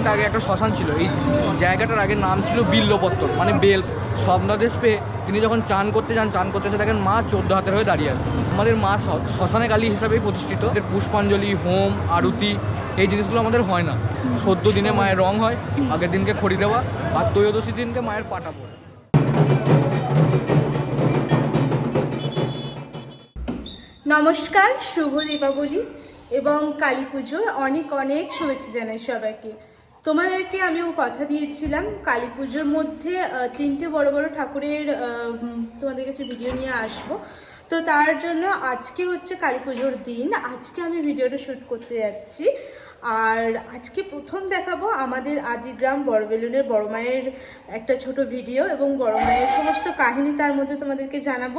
এখানটা আগে একটা শ্মশান ছিল। এই জায়গাটার আগে নাম ছিল বিল্লপত্তর মানে বেল স্বপ্নাদেশ পেয়ে তিনি যখন চান করতে যান, চান করতে এসে দেখেন মা চোদ্দ হাতের হয়ে দাঁড়িয়ে আছে। আমাদের মা শ্মশানে কালী হিসাবেই প্রতিষ্ঠিত। এর পুষ্পাঞ্জলি, হোম, আরতি, এই জিনিসগুলো আমাদের হয় না। সদ্য দিনে মায়ের রং হয়, আগের দিনকে খড়ি দেওয়া, আর ত্রয়োদশী দিনকে মায়ের পাটা পড়ে নমস্কার, শুভ দীপাবলি এবং কালী পুজোর অনেক অনেক শুভেচ্ছা জানাই সবাইকে। তোমাদেরকে আমিও কথা দিয়েছিলাম, কালী পুজোর মধ্যে তিনটে বড় বড় ঠাকুরের তোমাদের কাছে ভিডিও নিয়ে আসব। তো তার জন্য আজকে হচ্ছে কালী পুজোর দিন। আজকে আমি ভিডিওটা শ্যুট করতে যাচ্ছি। আর আজকে প্রথম দেখাবো আমাদের আদিগ্রাম বড় বেলুনের বড় মায়ের একটা ছোট ভিডিও এবং বড় মায়ের সমস্ত কাহিনী তার মধ্যে তোমাদেরকে জানাব।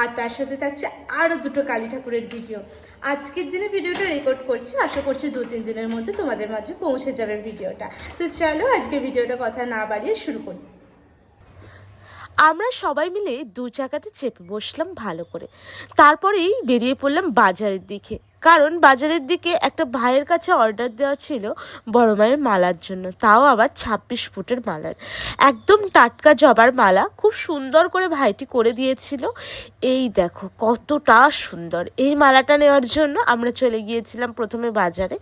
আর তার সাথে থাকছে আরও দুটো কালী ঠাকুরের ভিডিও। আজকের দিনে ভিডিওটা রেকর্ড করছি, আশা করছি দু তিন দিনের মধ্যে তোমাদের মাঝে পৌঁছে যাবে ভিডিওটা। তো চলো আজকে ভিডিওটা কথা না বাড়িয়ে শুরু করি। আমরা সবাই মিলে দু চাকাতে চেপে বসলাম ভালো করে। তারপরেই বেরিয়ে পড়লাম বাজারের দিকে। কারণ বাজারের দিকে একটা ভাইয়ের কাছে অর্ডার দেওয়া ছিল বড় মায়ের মালার জন্য। তাও আবার ছাব্বিশ ফুটের মালার। একদম টাটকা জবার মালা। খুব সুন্দর করে ভাইটি করে দিয়েছিল। এই দেখো, কতটা সুন্দর। এই মালাটা নেওয়ার জন্য আমরা চলে গিয়েছিলাম প্রথমে বাজারে।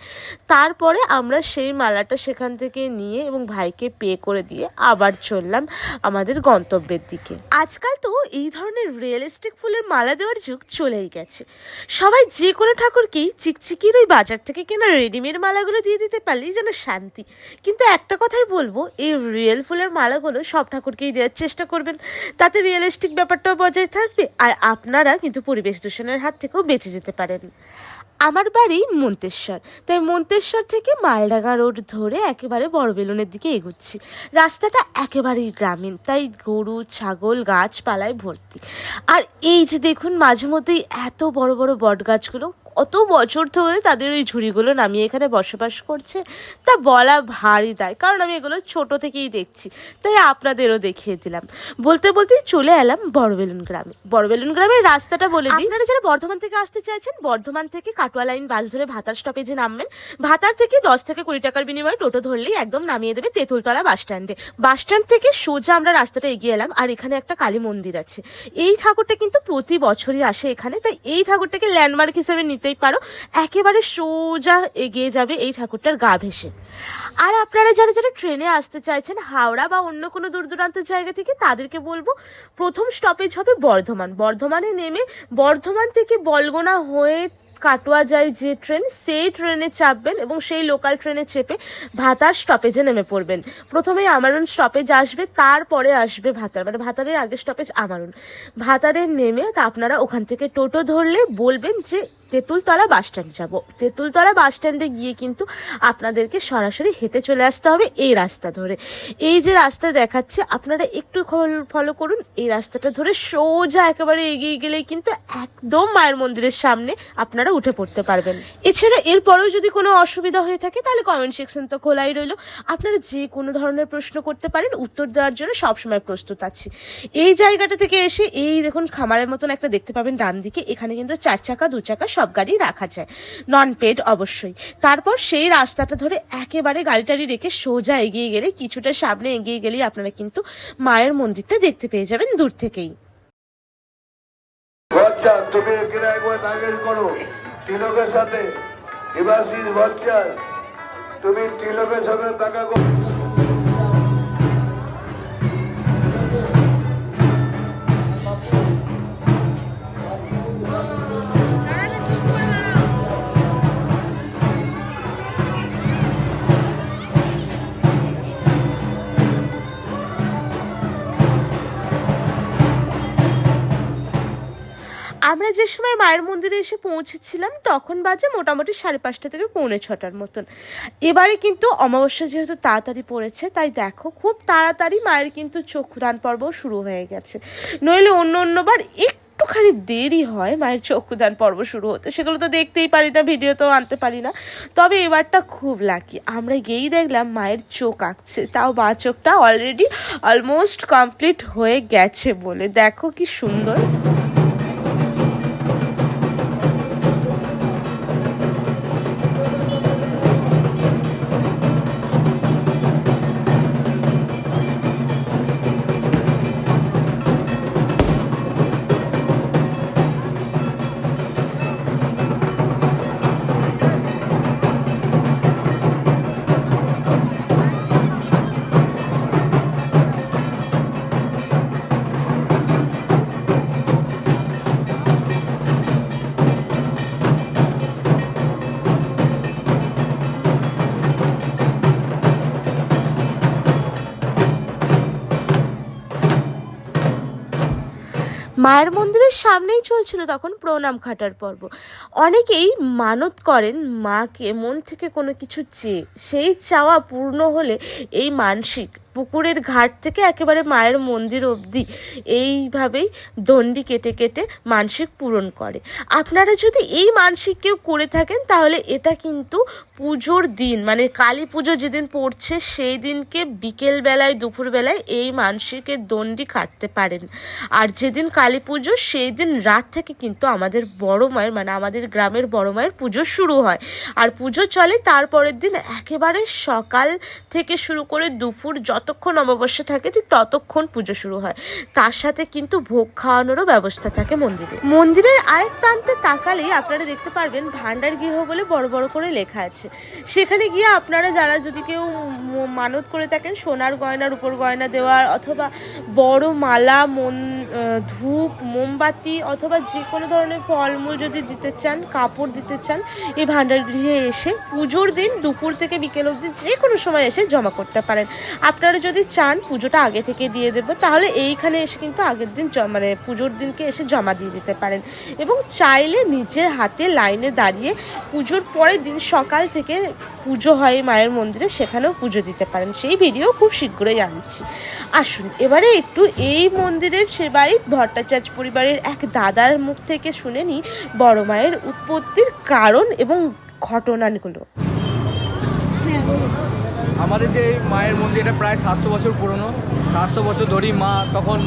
তারপরে আমরা সেই মালাটা সেখান থেকে নিয়ে এবং ভাইকে পে করে দিয়ে আবার চললাম আমাদের গন্তব্যের দিকে। আজকাল তো এই ধরনের রিয়েলিস্টিক ফুলের মালা দেওয়ার যুগ চলেই গেছে। সবাই যে কোনো ঠাকুরকেই চিকচিকির ওই বাজার থেকে কেনা রেডিমেড মালাগুলো দিয়ে দিতে পারলেই যেন শান্তি। কিন্তু একটা কথাই বলব, এই রিয়েল ফুলের মালাগুলো সব ঠাকুরকেই দেওয়ার চেষ্টা করবেন। তাতে রিয়েলিস্টিক ব্যাপারটাও বজায় থাকবে আর আপনারা কিন্তু পরিবেশ দূষণের হাত থেকেও বেঁচে যেতে পারেন। আমার বাড়ি মন্তেশ্বর, তাই মন্তেশ্বর থেকে মালডাঙ্গা রোড ধরে একেবারে বড় বেলুনের দিকে এগুচ্ছি। রাস্তাটা একেবারেই গ্রামীণ, তাই গরু, ছাগল, গাছপালায় ভর্তি। আর এই যে দেখুন মাঝে মধ্যেই এত বড় বড় বট গাছগুলো কত বছর ধরে তাদের ওই ঝুড়িগুলো নামিয়ে এখানে বসবাস করছে। তা বলা ভারী দায়, কারণ আমি এগুলো ছোট থেকেই দেখছি। তাই আপনাদেরও দেখিয়ে দিলাম। বলতে বলতেই চলে এলাম বড়বেলুন গ্রামে। বড়বেলুন গ্রামের রাস্তাটা বলে দিই। আপনারা যারা বর্ধমান থেকে আসতে চাইছেন, বর্ধমান থেকে কাটোয়া লাইন বাস ধরে ভাতার স্টপেজে নামবেন। ভাতার থেকে দশ থেকে কুড়ি টাকার বিনিময়ে টোটো ধরলেই একদম নামিয়ে দেবে তেঁতুলতলা বাস স্ট্যান্ডে বাস স্ট্যান্ড থেকে সোজা আমরা রাস্তাটা এগিয়ে এলাম, আর এখানে একটা কালী মন্দির আছে। এই ঠাকুরটা কিন্তু প্রতি বছরই আসে এখানে, তাই এই ঠাকুরটাকে ল্যান্ডমার্ক হিসেবে নিতেই পারো, একেবারে সোজা এগিয়ে যাবে এই ঠাকুরটার গা ভেসে আর আপনারা যারা যারা ট্রেনে আসতে চাইছেন, হাওড়া বা অন্য কোনো দূর দূরান্ত জায়গা থেকে, তাদেরকে বলব, প্রথম স্টপেজ হবে বর্ধমান। বর্ধমানে নেমে বর্ধমান থেকে বলগোনা হয়ে কাটোয়া যায় যে ট্রেন, সেই ট্রেনে চাপবেন এবং সেই লোকাল ট্রেনে চেপে ভাতার স্টপেজে নেমে পড়বেন। প্রথমে আমারুন স্টপেজ আসবে, তারপরে আসবে ভাতার মানে ভাতারের আগে স্টপেজ আমারুন ভাতারে নেমে তা আপনারা ওখান থেকে টোটো ধরলে বলবেন যে তেঁতুলতলা বাস স্ট্যান্ড যাব। তেঁতুলতলা বাস স্ট্যান্ডে গিয়ে কিন্তু আপনাদেরকে সরাসরি হেঁটে চলে আসতে হবে এই রাস্তা ধরে। এই যে রাস্তা দেখাচ্ছে, আপনারা একটু ফলো করুন। এই রাস্তাটা ধরে সোজা একেবারে এগিয়ে গেলেই কিন্তু একদম মায়ের মন্দিরের সামনে আপনারা উঠে পড়তে পারবেন। এছাড়া এরপরেও যদি কোনো অসুবিধা হয়ে থাকে, তাহলে কমেন্ট সেকশন তো খোলাই রইল। আপনারা যে কোনো ধরনের প্রশ্ন করতে পারেন, উত্তর দেওয়ার জন্য সবসময় প্রস্তুত আছি। এই জায়গাটা থেকে এসে, এই দেখুন খামারের মতন একটা দেখতে পাবেন ডান দিকে। এখানে কিন্তু চার চাকা, দু চাকা সব গাড়ি রাখা যায়। নন পেড অবশ্যই। তারপর সেই রাস্তাটা ধরে একেবারে গাড়ি টাড়ি রেখে সোজা এগিয়ে গেলে, কিছুটা সামনে এগিয়ে গেলেই আপনারা কিন্তু মায়ের মন্দিরটা দেখতে পেয়ে যাবেন দূর থেকেই। তুমি তিলকের সাথে। দেখা করো আমরা সময় মায়ের মন্দিরে এসে পৌঁছেছিলাম, তখন বাজে মোটামুটি সাড়ে পাঁচটা থেকে পৌনে ছটার মতন। এবারে কিন্তু অমাবস্যা যেহেতু তাড়াতাড়ি পড়েছে, তাই দেখো খুব তাড়াতাড়ি মায়ের কিন্তু চক্ষুদান পর্ব শুরু হয়ে গেছে। নইলে অন্য অন্যবার একটুখানি দেরি হয় মায়ের চক্ষুদান পর্ব শুরু হতে। সেগুলো তো দেখতেই পারি না ভিডিও তো আনতে পারি না। তবে এবারটা খুব লাকি আমরা গিয়েই দেখলাম মায়ের চোখ আঁকছে, তাও বা চোখটা অলরেডি অলমোস্ট কমপ্লিট হয়ে গেছে বলে। দেখো কি সুন্দর। মায়ের মন্দিরের সামনেই চলছিল তখন প্রণাম খাটার পর্ব। অনেকেই মানত করেন মাকে, মন থেকে কোনো কিছু চেয়ে। সেই চাওয়া পূর্ণ হলে এই মানসিক পুকুরের ঘাট থেকে একেবারে মায়ের মন্দির অবধি এইভাবেই দণ্ডি কেটে কেটে মানসিক পূরণ করে। আপনারা যদি এই মানসিক কেউ করে থাকেন, তাহলে এটা কিন্তু পুজোর দিন মানে কালী পুজো যেদিন পড়ছে, সেই দিনকে বিকেল বেলায় দুপুর বেলায় এই মানসিকের দণ্ডি কাটতে পারেন। আর যেদিন কালী পুজো, সেই দিন রাত থেকে কিন্তু আমাদের বড় মায়ের মানে আমাদের গ্রামের বড় মায়ের পুজো শুরু হয়। আর পুজো চলে তারপরের দিন একেবারে সকাল থেকে শুরু করে দুপুর যতক্ষণ অমাবস্যা থাকে ঠিক ততক্ষণ পুজো শুরু হয়। তার সাথে কিন্তু ভোগ খাওয়ানোরও ব্যবস্থা থাকে মন্দিরে। মন্দিরের আরেক প্রান্তে তাকালেই আপনারা দেখতে পারবেন ভান্ডার গৃহ বলে বড় বড় করে লেখা আছে। সেখানে গিয়ে আপনারা যারা যদি কেউ মানত করে থাকেন সোনার গয়নার উপর গয়না দেওয়ার অথবা বড় মালা, মন ধূপ, মোমবাতি অথবা যে কোনো ধরনের ফলমূল যদি দিতে চান, কাপড় দিতে চান, এই ভান্ডার গৃহে এসে পুজোর দিন দুপুর থেকে বিকেল অবধি যে কোনো সময় এসে জমা করতে পারেন। আপনারা যদি চান পুজোটা আগে থেকে দিয়ে দেবো, তাহলে এইখানে এসে কিন্তু আগের দিন মানে পুজোর দিনকে এসে জমা দিয়ে দিতে পারেন। এবং চাইলে নিজের হাতে লাইনে দাঁড়িয়ে পুজোর পরের দিন সকাল থেকে পুজো হয় মায়ের মন্দিরে, সেখানেও পুজো দিতে পারেন। সেই ভিডিও খুব শীঘ্রই আনছি। আসুন, এবারে একটু এই মন্দিরের সেবায়িত ভট্টাচার্য পরিবারের এক দাদার মুখ থেকে শুনে নিই বড় মায়ের উৎপত্তির কারণ এবং ঘটনাগুলো। আমাদের যে মায়ের মন্দির, এটা প্রায় সাতশো বছর পুরনো। সাতশো বছর ধরেই মা তখন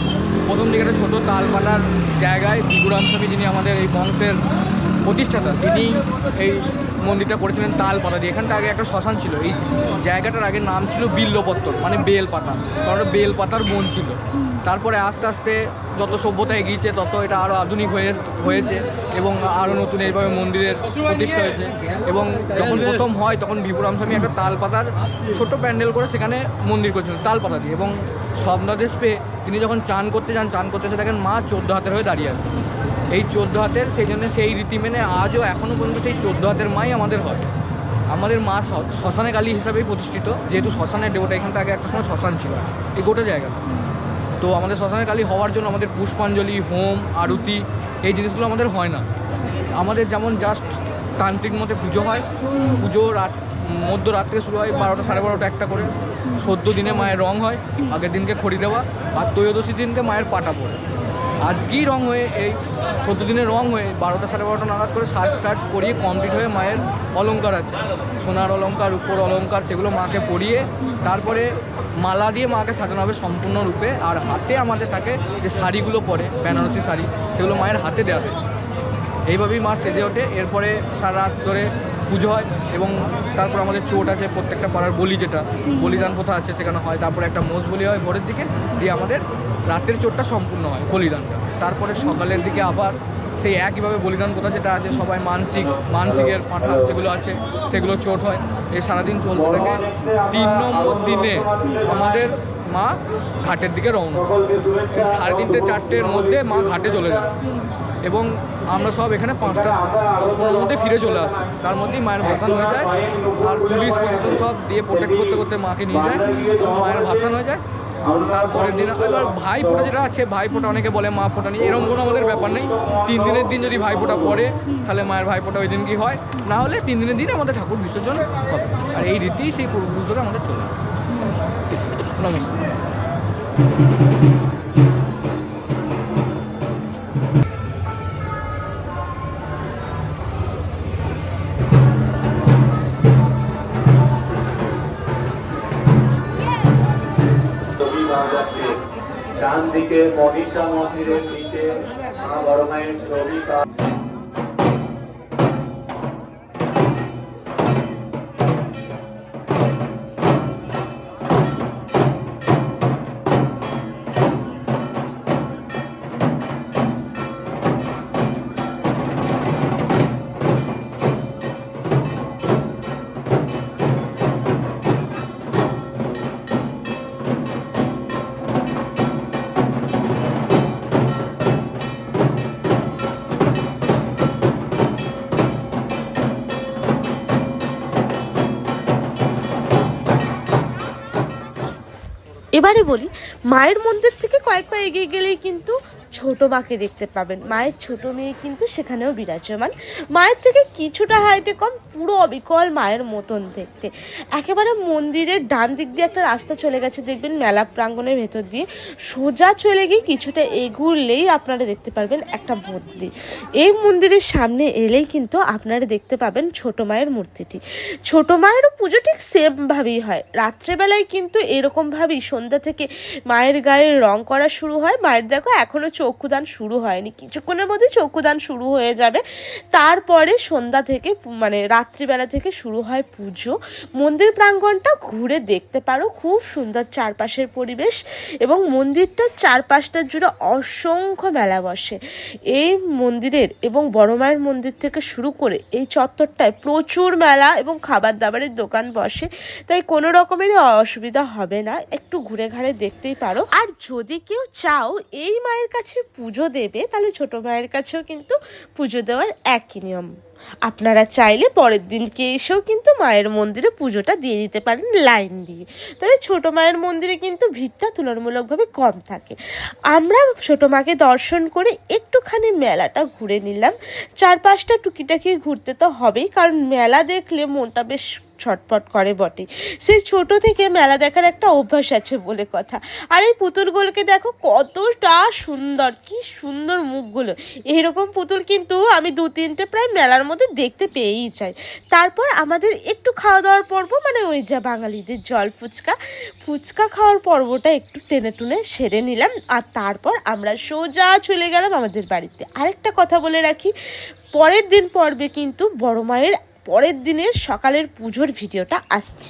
প্রথম দিকে একটা ছোটো তালপাতার জায়গায় বিগুরাম স্বামী যিনি আমাদের এই বংশের প্রতিষ্ঠাতা, তিনি এই মন্দিরটা করেছিলেন তালপাতা দিয়ে। এখানটা আগে একটা শ্মশান ছিল। এই জায়গাটার আগে নাম ছিল বিল্লপত্তর মানে বেল পাতা কারণ বেলপাতার বেল পাতার বন ছিল। তারপরে আস্তে আস্তে যত সভ্যতা এগিয়েছে, তত এটা আরও আধুনিক হয়ে হয়েছে এবং আরও নতুন এইভাবে মন্দিরের প্রতিষ্ঠা হয়েছে। এবং যখন প্রথম হয়, তখন বিপুরাম স্বামী একটা তাল পাতার ছোট্ট প্যান্ডেল করে সেখানে মন্দির করেছিলেন তাল পাতা দিয়ে। এবং স্বপ্নাদেশ পেয়ে তিনি যখন চান করতে যান, চান করতে এসে দেখেন মা চোদ্দ হাতের হয়ে দাঁড়িয়ে আছে। এই চোদ্দ হাতের সেই জন্য সেই রীতি মেনে আজও এখনও পর্যন্ত সেই চোদ্দ হাতের মাই আমাদের হয়। আমাদের মা শ্মশানে কালী হিসাবেই প্রতিষ্ঠিত, যেহেতু শ্মশানের দেবতা এখানটা আগে একটা সময় শ্মশান ছিল। এই গোটা জায়গা তো আমাদের শ্মশানের কালী হওয়ার জন্য আমাদের পুষ্পাঞ্জলি, হোম, আরতি, এই জিনিসগুলো আমাদের হয় না। আমাদের যেমন জাস্ট তান্ত্রিক মতে পুজো হয়, পুজো রাত মধ্য থেকে শুরু হয় বারোটা সাড়ে বারোটা একটা করে। সদ্য দিনে মায়ের রং হয়, আগের দিনকে খড়ি দেওয়া, আর ত্রয়োদশী দিনকে মায়ের পাটা পড়ে আজকেই রং হয়ে, এই সদ্য দিনে রং হয়ে বারোটা সাড়ে বারোটা নাগাদ করে সাজ টাজ পরিয়ে কমপ্লিট হয়ে মায়ের অলঙ্কার আছে। সোনার অলঙ্কার উপর অলঙ্কার সেগুলো মাকে পরিয়ে তারপরে মালা দিয়ে মাকে সাজানো হবে সম্পূর্ণরূপে আর হাতে আমাদের তাকে যে শাড়িগুলো পরে, বেনারসি শাড়ি, সেগুলো মায়ের হাতে দেওয়া থাকে এইভাবেই মা সেজে ওঠে। এরপরে সারা রাত ধরে পুজো হয় এবং তারপর আমাদের চোট আছে প্রত্যেকটা পাড়ার বলি যেটা, বলিদান প্রথা আছে সেখানে হয়। তারপরে একটা মোষ বলি হয় ভোরের দিকে, দিয়ে আমাদের রাতের চোটটা সম্পূর্ণ হয় বলিদানটা তারপরে সকালের দিকে আবার সেই একইভাবে বলিদান প্রথা যেটা আছে, সবাই মানসিক, মানসিকের পাঠা যেগুলো আছে সেগুলো চোট হয়। এই সারাদিন চলতে থাকে। তিন নম্বর দিনে আমাদের মা ঘাটের দিকে রওনা। সাড়ে তিনটে, চারটের মধ্যে মা ঘাটে চলে যায়। এবং আমরা সব এখানে পাঁচটা, দশ পনেরোর মধ্যে ফিরে চলে আসি। তার মধ্যেই মায়ের ভাসান হয়ে যায়। আর পুলিশ প্রশাসন সব দিয়ে প্রোটেক্ট করতে করতে মাকে নিয়ে যায়। মায়ের ভাসান হয়ে যায়। তারপরের দিন এবার ভাই ফোঁটা যেটা আছে ভাই ফোঁটা অনেকে বলে, মা, ফোঁটা নিয়ে। এরকম কোনো আমাদের ব্যাপার নেই। তিন দিনের দিন যদি ভাই ফোঁটা পড়ে, তাহলে মায়ের ভাই ফোঁটা ওই দিন কি হয়? না হলে তিন দিনের দিন আমাদের ঠাকুর বিসর্জন হবে। আর এই রীতি সেই ধরে আমাদের চলে আসে। ছবি ডান দিকে মনিকা মন্দিরের নিচে মা বড় মায়ের ছবি এবারে বলি মায়ের মন্দির থেকে কয়েক পা এগিয়ে গেলেই কিন্তু ছোট মাকে দেখতে পাবেন। মায়ের ছোট মেয়ে কিন্তু সেখানেও বিরাজমান। মায়ের থেকে কিছুটা হাইটে কম, পুরো অবিকল মায়ের মতন দেখতে। একেবারে মন্দিরের ডান দিক দিয়ে একটা রাস্তা চলে গেছে, দেখবেন মেলা প্রাঙ্গণের ভেতর দিয়ে। সোজা চলে গিয়ে কিছুটা এগুলেই আপনারা দেখতে পারবেন একটা মন্দির। এই মন্দিরের সামনে এলেই কিন্তু আপনারা দেখতে পাবেন ছোট মায়ের মূর্তিটি। ছোট মায়েরও পুজো ঠিক সেমভাবেই হয়। রাত্রেবেলায় কিন্তু এরকমভাবেই সন্ধ্যা থেকে মায়ের গায়ে রং করা শুরু হয়। মায়ের দেখো এখনও চক্ষুদান শুরু হয়নি। কিছুক্ষণের মধ্যে চক্ষুদান শুরু হয়ে যাবে। তারপরে সন্ধ্যা থেকে মানে রাত্রিবেলা থেকে শুরু হয় পুজো। মন্দির প্রাঙ্গণটা ঘুরে দেখতে পারো। খুব সুন্দর চারপাশের পরিবেশ এবং মন্দিরটার চারপাশটা জুড়ে অসংখ্য মেলা বসে। এই মন্দিরের এবং বড় মায়ের মন্দির থেকে শুরু করে এই চত্বরটায় প্রচুর মেলা এবং খাবার দাবারের দোকান বসে। তাই কোনো রকমেরই অসুবিধা হবে না। একটু ঘুরে ঘাড়ে দেখতেই পারো। আর যদি কেউ চাও, এই মায়ের কাছে পুজো দেবে, তাহলে ছোট মায়ের কাছেও কিন্তু পুজো দেওয়ার একই নিয়ম। আপনারা চাইলে পরের দিনকে এসেও কিন্তু মায়ের মন্দিরে পুজোটা দিয়ে দিতে পারেন লাইন দিয়ে। তবে ছোট মায়ের মন্দিরে কিন্তু ভিড়টা তুলনামূলকভাবে কম থাকে। আমরা ছোট মাকে দর্শন করে একটুখানি মেলাটা ঘুরে নিলাম। চারপাশটা টুকিটাকি ঘুরতে তো হবেই, কারণ মেলা দেখলে মনটা বেশ ছটপট করে বটে। সেই ছোট থেকে মেলা দেখার একটা অভ্যাস আছে বলে কথা। আর এই পুতুলগুলোকে দেখো কতটা সুন্দর, কি সুন্দর মুখগুলো। এইরকম পুতুল কিন্তু আমি দু, তিনটে প্রায় মেলার মধ্যে দেখতে পেয়েই যাই। তারপর আমাদের একটু খাওয়া দাওয়ার পর্ব মানে ওই যা বাঙালিদের জল ফুচকা। ফুচকা খাওয়ার পর্বটা একটু টেনে টুনে সেরে নিলাম, আর তারপর আমরা সোজা চলে গেলাম আমাদের বাড়িতে। আরেকটা কথা বলে রাখি, পরের দিন পর্বে কিন্তু বড় মায়ের পরের দিনের সকালের পুজোর ভিডিওটা আসছে।